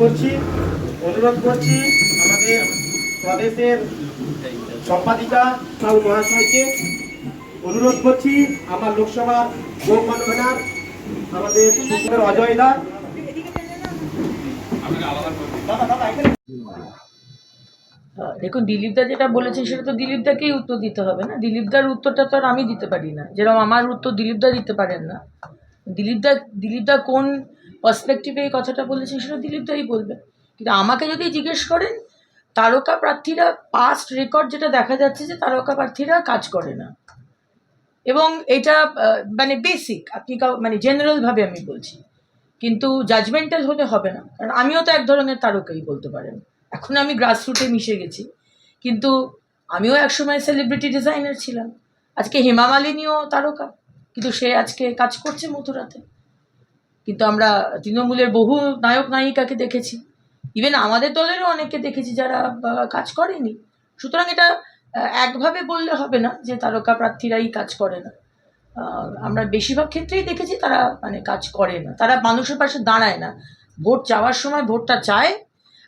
করছি, অনুরোধ করছি আমাদের প্রদেশের সম্পাদিকা সাউ মহাশয়কে অনুরোধ করছি, আমার লোকসভার গো কনভেনার আমাদের অজয় দা। দেখুন, দিলীপদা যেটা বলেছেন সেটা তো দিলীপদাকেই উত্তর দিতে হবে না? দিলীপদার উত্তরটা তো আর আমি দিতে পারি না। যেরকম আমার উত্তর দিলীপদা দিতে পারেন না। দিলীপদা দিলীপদা কোন পার্সপেক্টিভে এই কথাটা বলেছেন, সেটা দিলীপদাই বলবে কিন্তু আমাকে যদি জিজ্ঞেস করেন তারকা প্রার্থীরা পাস্ট রেকর্ড যেটা দেখা যাচ্ছে যে তারকা প্রার্থীরা কাজ করে না। এবং এটা মানে বেসিক আপনি মানে জেনারেলভাবে আমি বলছি। কিন্তু জাজমেন্টাল হলে হবে না। কারণ আমিও তো এক ধরনের তারকাই বলতে পারেন। এখন আমি গ্রাসরুটে মিশে গেছি। কিন্তু আমিও একসময় সেলিব্রিটি ডিজাইনার ছিলাম। আজকে হেমা মালিনীও তারকা। কিন্তু সে আজকে কাজ করছে মথুরাতে। কিন্তু আমরা তৃণমূলের বহু নায়ক, নায়িকাকে দেখেছি। ইভেন আমাদের দলেরও অনেকে দেখেছি যারা কাজ করেনি। সুতরাং এটা একভাবে বললে হবে না যে তারকা প্রার্থীরাই কাজ করে না। আমরা বেশিরভাগ ক্ষেত্রেই দেখেছি তারা মানে কাজ করে না। তারা মানুষের পাশে দাঁড়ায় না। ভোট চাওয়ার সময় ভোটটা চায়।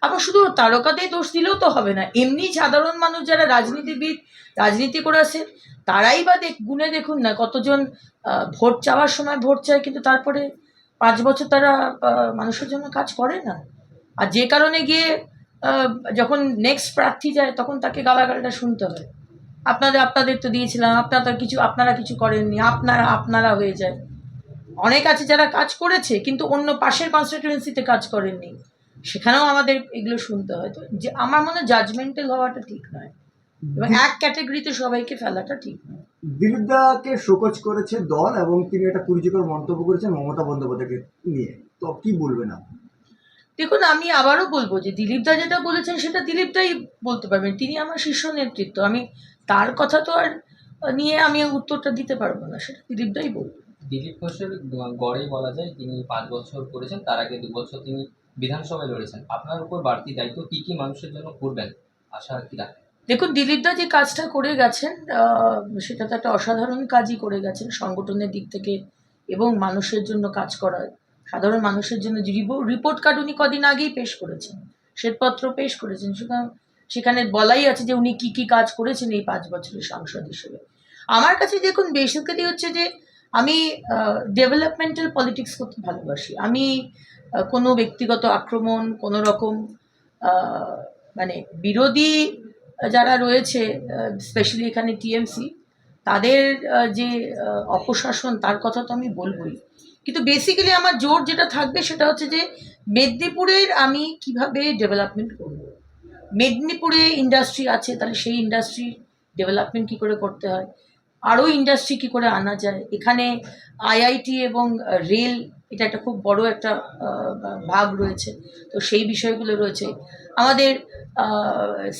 আবার শুধু তারকাতেই দোষ দিলেও তো হবে না। এমনি সাধারণ মানুষ যারা রাজনীতিবিদ, রাজনীতি করে আছে তারাই বা দেখ, গুনে দেখুন না কতজন ভোট চাওয়ার সময় ভোট চায়, কিন্তু তারপরে পাঁচ বছর তারা মানুষের জন্য কাজ করে না। আর যে কারণে গিয়ে যখন নেক্সট প্রার্থী যায়, তখন তাকে গালাগালটা শুনতে হয়। আপনাদের আপনাদের তো দিয়েছিলাম, আপনারা তো কিছু, আপনারা কিছু করেননি, আপনারা আপনারা হয়ে যায়। অনেক আছে যারা কাজ করেছে, কিন্তু অন্য পাশের কনস্টিটিউয়েন্সিতে কাজ করেননি। সেখানেও আমাদের এগুলো শুনতে হয়। তো যে, আমার মনে হয় জাজমেন্টাল হওয়াটা ঠিক নয়। এবং এক ক্যাটাগরিতে সবাইকে ফেলাটা ঠিক নয়। দিলীপ দাকে শোকজ করেছে দল এবং তিনি একটা কুরুচিকর মন্তব্য করেছেন মমতা বন্দ্যোপাধ্যায়কে নিয়ে। তো কি বলবেন আপনি? দেখুন আমি আবারও বলব যে দিলীপদা যেটা বলেছেন সেটা দিলীপদাই বলতে পারবেন। তিনি আমার শীর্ষ নেতৃত্ব। আমি তার কথা তো আর নিয়ে আমি উত্তরটা দিতে পারব না সেটা দিলীপদাই বলব। দিলীপ ঘোষের গড়েই বলা যায় তিনি পাঁচ বছর করেছেন তার আগে দু বছর তিনি বিধানসভায় লড়েছেন। আপনার উপর বাড়তি দায়িত্ব কি কি মানুষের জন্য করবেন? আশা কি রাখেন? দেখুন, দিলীপদা যে কাজটা করে গেছেন সেটা তো একটা অসাধারণ কাজই করে গেছেন সংগঠনের দিক থেকে এবং মানুষের জন্য কাজ করার সাধারণ মানুষের জন্য যে রিপো- রিপোর্ট কার্ড উনি কদিন আগেই পেশ করেছেন, শ্বেতপত্র পেশ করেছেন। সুতরাং সেখানে বলাই আছে যে উনি কি কি কাজ করেছেন এই পাঁচ বছরের সাংসদ হিসেবে। আমার কাছে দেখুন বেসিক্যালি হচ্ছে যে আমি ডেভেলপমেন্টাল পলিটিক্স করতে ভালোবাসি। আমি কোনো ব্যক্তিগত আক্রমণ, কোনো রকম মানে বিরোধী যারা রয়েছে স্পেশালি এখানে টিএমসি তাদের যে অপশাসন, তার কথা তো আমি বলবই। কিন্তু বেসিক্যালি আমার জোর যেটা থাকবে সেটা হচ্ছে যে, মেদিনীপুরের আমি কীভাবে ডেভেলপমেন্ট করব? মেদিনীপুরে ইন্ডাস্ট্রি আছে, তাহলে সেই ইন্ডাস্ট্রি ডেভেলপমেন্ট কী করে করতে হয়? আরও ইন্ডাস্ট্রি কী করে আনা যায়? এখানে আইআইটি এবং রেল এটা একটা খুব বড় একটা ভাগ রয়েছে। তো সেই বিষয়গুলো রয়েছে। আমাদের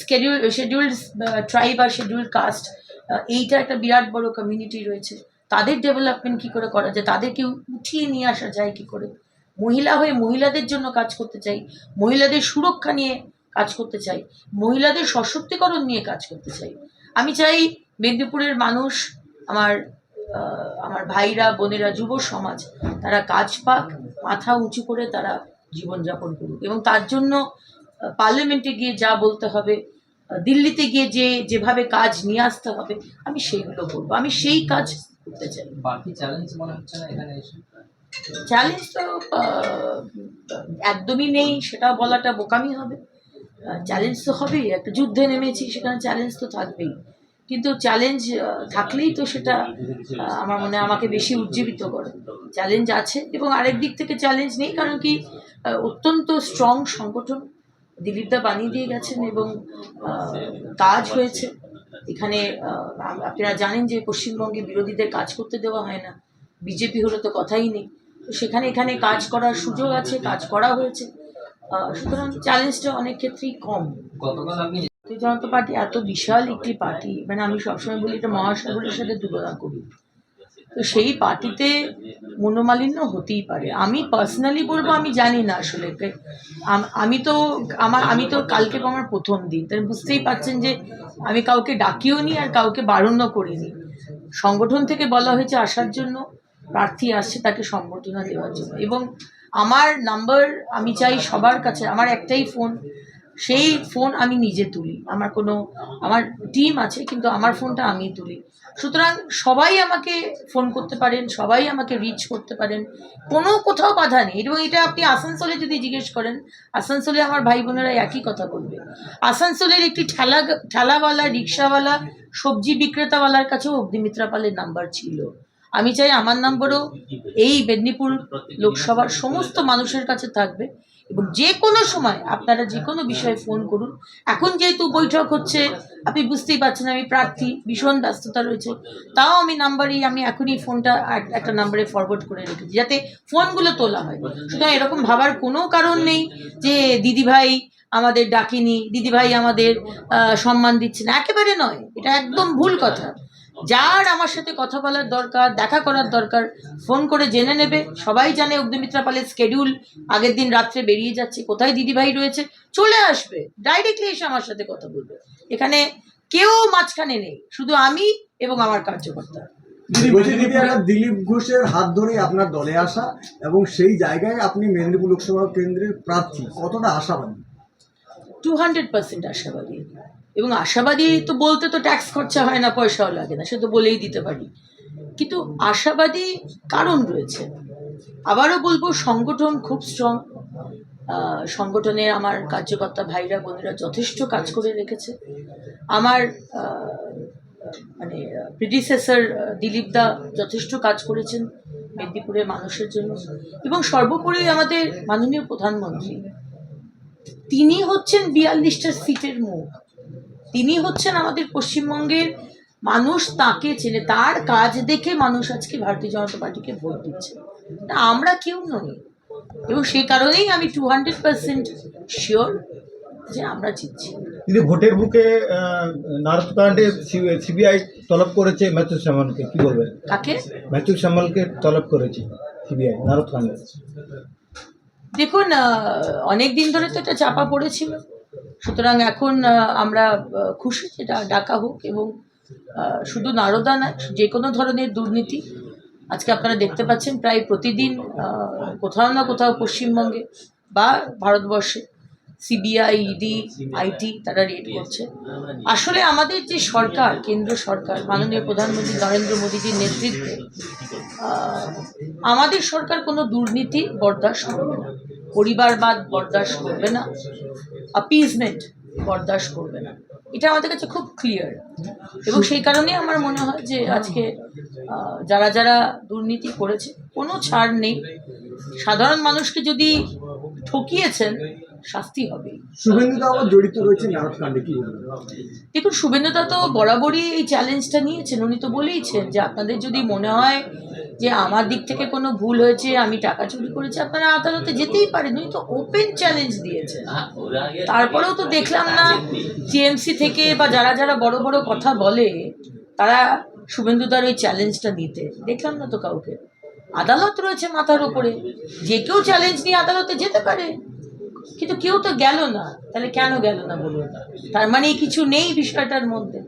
স্কেডিউল শেডিউল্ড ট্রাইব আর শেডিউল্ড কাস্ট এইটা একটা বিরাট বড় কমিউনিটি রয়েছে। তাদের ডেভেলপমেন্ট কী করে করা যায়? তাদেরকে উঠিয়ে নিয়ে আসা যায় কী করে? মহিলা হয়ে মহিলাদের জন্য কাজ করতে চাই, মহিলাদের সুরক্ষা নিয়ে কাজ করতে চাই, মহিলাদের সশক্তিকরণ নিয়ে কাজ করতে চাই। আমি চাই মেদিনীপুরের মানুষ, আমার আমার ভাইরা, বোনেরা, যুব সমাজ তারা কাজ পাক মাথা উঁচু করে তারা জীবনযাপন করুক। এবং তার জন্য পার্লামেন্টে গিয়ে যা বলতে হবে দিল্লিতে গিয়ে যে যেভাবে কাজ নিয়ে আসতে হবে আমি সেইগুলো করব। আমি সেই কাজ করতে চাই। বাড়তি চ্যালেঞ্জ মনে হচ্ছে না এখানে এসে? চ্যালেঞ্জ তো একদমই নেই সেটা বলাটা বোকামি হবে। চ্যালেঞ্জ তো হবেই একটা যুদ্ধে নেমেছি সেখানে চ্যালেঞ্জ তো থাকবেই। কিন্তু চ্যালেঞ্জ থাকলেই তো সেটা আমার মনে আমাকে বেশি উজ্জীবিত করে। চ্যালেঞ্জ আছে এবং আরেক দিক থেকে চ্যালেঞ্জ নেই, কারণ কি অত্যন্ত স্ট্রং সংগঠন দিলীপদা বানিয়ে দিয়ে গেছেন এবং কাজ হয়েছে। এখানে আপনারা জানেন যে পশ্চিমবঙ্গে বিরোধীদের কাজ করতে দেওয়া হয় না। বিজেপি হলে তো কথাই নেই। তো সেখানে, এখানে কাজ করার সুযোগ আছে, কাজ করা হয়েছে। সুতরাং চ্যালেঞ্জটা অনেক ক্ষেত্রেই কম। ভারতীয় জনতা পার্টি এত বিশাল একটি পার্টি মানে আমি সবসময় বলি এটা মহাসাগরের সাথে তুলনা করি। তো সেই পার্টিতে মনোমালিন্য হতেই পারে। আমি পার্সোনালি বলব, আমি জানি না আসলে আমি তো, আমার, আমি তো কালকে আমার প্রথম দিন তাই বুঝতেই পারছেন যে আমি কাউকে ডাকিও নি আর কাউকে বারণও করিনি। সংগঠন থেকে বলা হয়েছে আসার জন্য, প্রার্থী আসছে তাকে সম্বর্ধনা দেওয়ার জন্য। এবং আমার নাম্বার আমি চাই সবার কাছে, আমার একটাই ফোন সেই ফোন আমি নিজে তুলি। আমার কোনো আমার টিম আছে কিন্তু আমার ফোনটা আমি তুলি। সুতরাং সবাই আমাকে ফোন করতে পারেন সবাই আমাকে রিচ করতে পারেন। কোনো কোথাও বাধা নেই। এবং এটা আপনি আসানসোলে যদি জিজ্ঞেস করেন আসানসোলে আমার ভাই বোনেরা একই কথা বলবে। আসানসোলের একটি ঠেলা ঠেলাওয়ালা রিক্সাওয়ালা সবজি বিক্রেতাওয়ালার কাছেও অগ্নিমিত্রা পালের নাম্বার ছিল। আমি চাই আমার নাম্বারও এই মেদিনীপুর লোকসভার সমস্ত মানুষের কাছে থাকবে। এবং যে কোনো সময় আপনারা যে কোনো বিষয়ে ফোন করুন। এখন যেহেতু বৈঠক হচ্ছে, আপনি বুঝতেই পারছেন আমি প্রার্থী, ভীষণ ব্যস্ততা রয়েছে। তাও আমি নাম্বারই, আমি এখনই ফোনটা একটা নাম্বারে ফরওয়ার্ড করে রেখেছি, যাতে ফোনগুলো তোলা হয়। সুতরাং এরকম ভাবার কোনো কারণ নেই যে দিদিভাই আমাদের ডাকেনি, দিদিভাই আমাদের সম্মান দিচ্ছে না একেবারে নয়, এটা একদম ভুল কথা। যার আমার সাথে কথা বলার দরকার দেখা করার দরকার ফোন করে জেনে নেবে। সবাই জানে অগ্নিমিত্রা পালের স্কেডিউল আগের দিন রাত্রে বেরিয়ে যাচ্ছে কোথায় দিদিভাই রয়েছে? চলে আসবে ডাইরেক্টলি এসে আমার সাথে কথা বলবে। এখানে কেউ মাঝখানে নেই শুধু আমি এবং আমার কার্যকর্তা। দিলীপ ঘোষের হাত ধরে আপনার দলে আসা এবং সেই জায়গায় আপনি মেদিনীপুর লোকসভা কেন্দ্রের প্রার্থী কতটা আশাবাদী? টু হান্ড্রেড পার্সেন্ট আশাবাদী। এবং আশাবাদী তো বলতে তো ট্যাক্স খরচা হয় না পয়সাও লাগে না সে তো বলেই দিতে পারি। কিন্তু আশাবাদী কারণ রয়েছে। আবারও বলব সংগঠন খুব স্ট্রং সংগঠনে আমার কার্যকর্তা ভাইরা বোনেরা যথেষ্ট কাজ করে রেখেছে। আমার মানে প্রিডিসেসর দিলীপ দা যথেষ্ট কাজ করেছেন মেদিনীপুরের মানুষের জন্য। এবং সর্বোপরি আমাদের মাননীয় প্রধানমন্ত্রী। তিনি হচ্ছেন বিয়াল্লিশটা সিটের মুখ। তিনি হচ্ছেন আমাদের পশ্চিমবঙ্গের মানুষ তাকে চেনে তার কাজ দেখে মানুষ আজকে ভারতীয় জনতা পার্টিকে ভোট দিচ্ছে। না আমরা কেউ নই। এবং সেই কারণেই আমি টু হান্ড্রেড পার্সেন্ট শিওর যে আমরা জিতছি। দিদি ভোটের বুকে নারদকাণ্ডে সিবিআই তলব করেছে ম্যাথুর শ্যামলকে। কি বলবেন কাকে? ম্যাথুর শ্যামলকে তলব করেছে সিবিআই নারদকাণ্ডে দেখুন অনেক দিন ধরে তো এটা চাপা পড়েছিল। সুতরাং এখন আমরা খুশি যেটা ডাকা হোক এবং শুধু নারদা নয় যে কোনো ধরনের দুর্নীতি, আজকে আপনারা দেখতে পাচ্ছেন প্রায় প্রতিদিন কোথাও না কোথাও পশ্চিমবঙ্গে বা ভারতবর্ষে সিবিআই, ইডি আইটি তারা রেড করছে। আসলে আমাদের যে সরকার, কেন্দ্র সরকার, মাননীয় প্রধানমন্ত্রী নরেন্দ্র মোদীজির নেতৃত্বে আমাদের সরকার কোনো দুর্নীতি বরদাস্ত করবে না। পরিবারবাদ বরদাস্ত করবে না আপিজমেন্ট বরদাস্ত করবে না। এটা আমাদের কাছে খুব ক্লিয়ার এবং সেই কারণে আমার মনে হয় যে আজকে যারা যারা দুর্নীতি করেছে কোনো ছাড় নেই। সাধারণ মানুষকে যদি ঠকিয়েছেন শাস্তি শুভেন্দু জড়িত রয়েছে দেখুন শুভেন্দুদা তো বরাবরই এই চ্যালেঞ্জটা নিয়েছেন। উনি তো বলেইছেন যে আপনাদের যদি মনে হয় যে আমার দিক থেকে কোনো ভুল হয়েছে, আমি টাকা চুরি করেছি, আপনারা আদালতে যেতেই পারেন, উনি তো ওপেন চ্যালেঞ্জ দিয়েছেন। তারপরেও তো দেখলাম না টিএমসি থেকে বা যারা যারা বড় বড় কথা বলে, তারা শুভেন্দুদার ওই চ্যালেঞ্জটা নিতে। দেখলাম না তো কাউকে। আদালত রয়েছে মাথার উপরে। যে কেউ চ্যালেঞ্জ নিয়ে আদালতে যেতে পারে, কিন্তু কেউ তো গেল না। তাহলে কেন গেল না বলুন? তার মানে কিছু নেই বিষয়টার মধ্যে।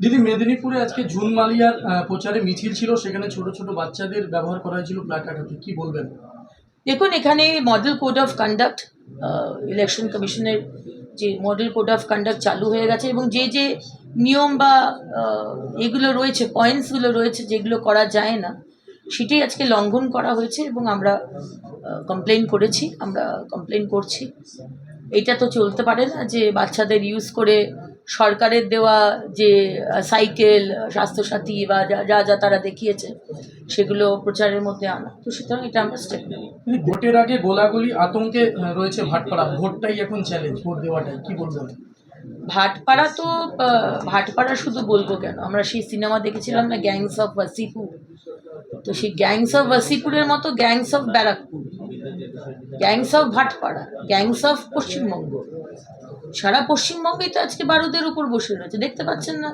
দিদি, মেদিনীপুরে আজকে জুন মালিয়ার প্রচারে মিছিল ছিল, সেখানে ছোট ছোট বাচ্চাদের ব্যবহার করা হয়েছিল প্ল্যাকার্ড হাতে কি বলবেন? দেখুন, এখানে model code of conduct election কমিশনের যে মডেল কোড অফ কন্ডাক্ট চালু হয়ে গেছে এবং যে যে নিয়ম বা এগুলো রয়েছে পয়েন্টসগুলো রয়েছে, যেগুলো করা যায় না, সেটাই আজকে লঙ্ঘন করা হয়েছে এবং আমরা কমপ্লেন করেছি, আমরা কমপ্লেন করছি। এটা তো চলতে পারে না যে বাচ্চাদের ইউজ করে সরকারের দেওয়া যে সাইকেল স্বাস্থ্যসাথী বা যা যা তারা দেখিয়েছে সেগুলো প্রচারের মধ্যে আনা। তো সুতরাং এটা আমরা স্টেপ নেব। ভোটের আগে গোলাগুলি আতঙ্কে রয়েছে ভাটপাড়া। ভোটটাই এখন চ্যালেঞ্জ ভোট দেওয়াটাই। কি বলবেন? ভাটপাড়া তো ভাটপাড়া শুধু বলব কেন? আমরা সেই সিনেমা দেখেছিলাম না গ্যাংস অফ ওয়াসিপুর তো সেই গ্যাংস অফ ওয়াসিপুরের মতো gangs of Barrackpore gangs of Bhatpara gangs of Paschimbanga সারা পশ্চিমবঙ্গেই তো আজকে বারুদের উপর বসে রয়েছে, দেখতে পাচ্ছেন না?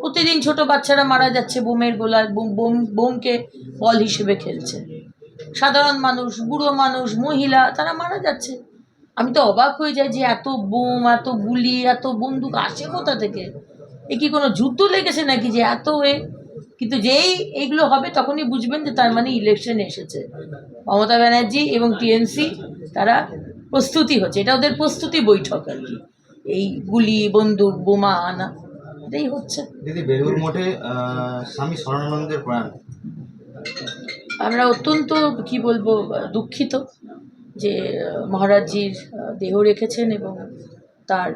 প্রতিদিন ছোট বাচ্চারা মারা যাচ্ছে, বোমের গোলায় বোম বোম, বোমকে বল হিসেবে খেলছে। সাধারণ মানুষ, বুড়ো মানুষ, মহিলা, তারা মারা যাচ্ছে। আমি তো অবাক হয়ে যাই যে এত বোম, এত গুলি, এত বন্দুক আসে কোথা থেকে? এ কি কোনো যুদ্ধ লেগেছে নাকি যে এত এ? কিন্তু যেই এইগুলো হবে তখনই বুঝবেন যে তার মানে ইলেকশন এসেছে। মমতা ব্যানার্জি এবং টিএমসি তারা প্রস্তুতি হচ্ছে। এটা ওদের প্রস্তুতি বৈঠক আর কি। এই গুলি বন্দুক বোমা আনা এটাই হচ্ছে। দিদি বেলুর মঠে স্বামী স্মরণানন্দের প্রয়াণ আমরা অত্যন্ত কি বলব দুঃখিত যে মহারাজজির দেহ রেখেছেন এবং তার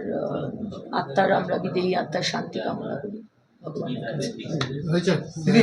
আত্মার আমরা বিদেহী আত্মার শান্তি কামনা করি। ভগবানের কাছে দিদি